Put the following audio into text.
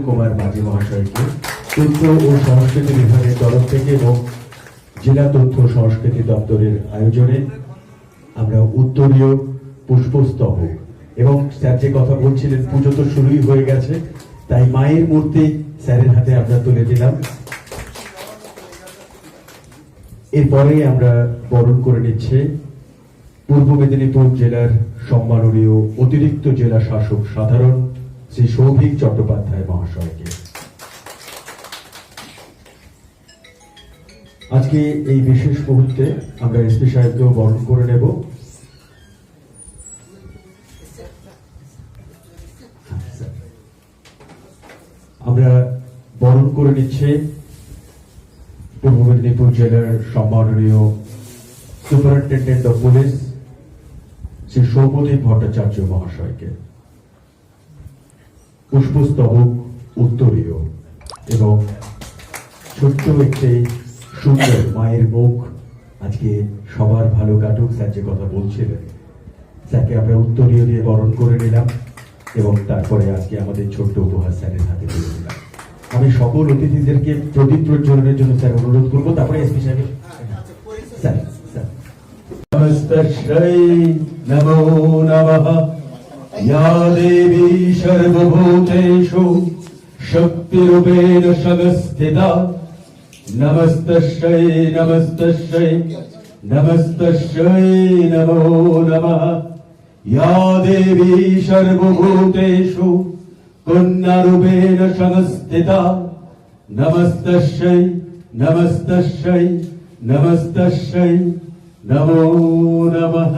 কুমার মাঝি মহাশয়কে তথ্য ও সংস্কৃতি বিভাগের তরফ থেকে এবং জেলা তথ্য সংস্কৃতি দপ্তরের আয়োজনে আমরা উত্তরীয় পুষ্পস্তবক এবং স্যার যে কথা বলছিলেন, পুজো তো শুরুই হয়ে গেছে, তাই মায়ের মূর্তি স্যারের হাতে আমরা তুলে দিলাম। এরপরে আমরা বরণ করে নিচ্ছে পূর্ব মেদিনীপুর জেলার সম্মাননীয় অতিরিক্ত জেলা শাসক সাধারণ শ্রী সৌভিক চট্টোপাধ্যায় মহাশয়কে। আজকে এই বিশেষ মুহূর্তে আমরা এসপি সাহেবকেও বরণ করে নেব। আমরা বরণ করে নিচ্ছে পূর্ব মেদিনীপুর জেলার সম্মাননীয় superintendent of police Shri Soumadip Bhattacharya মহাশয়কে। পুষ্পস্তবক উত্তরীয় এবং ছোট্ট একটি সুন্দর মায়ের মুখ আজকে সবার ভালো কাটুক, স্যার যে কথা বলছিলেন। স্যারকে আমরা উত্তরীয় দিয়ে বরণ করে নিলাম এবং তারপরে আজকে আমাদের ছোট্ট উপহার স্যারের হাতে তুলে দিলাম। আমি সকল অতিথিদেরকে প্রদীপ প্রজ্বলনের জন্য স্যার অনুরোধ করব, তারপরে এসপি সাহেব স্যার স্যার। নমো নমঃ। या देवी सर्वभूतेषु शक्तिरूपेण संस्थिता नमस्तश्रै नमस्तश्रै नमस्तश्रै नमो नमः या देवी सर्वभूतेषु कन्यारूपेण संस्थिता नमस्तश्रै नमस्तश्रै नमस्तश्रै नमो नमः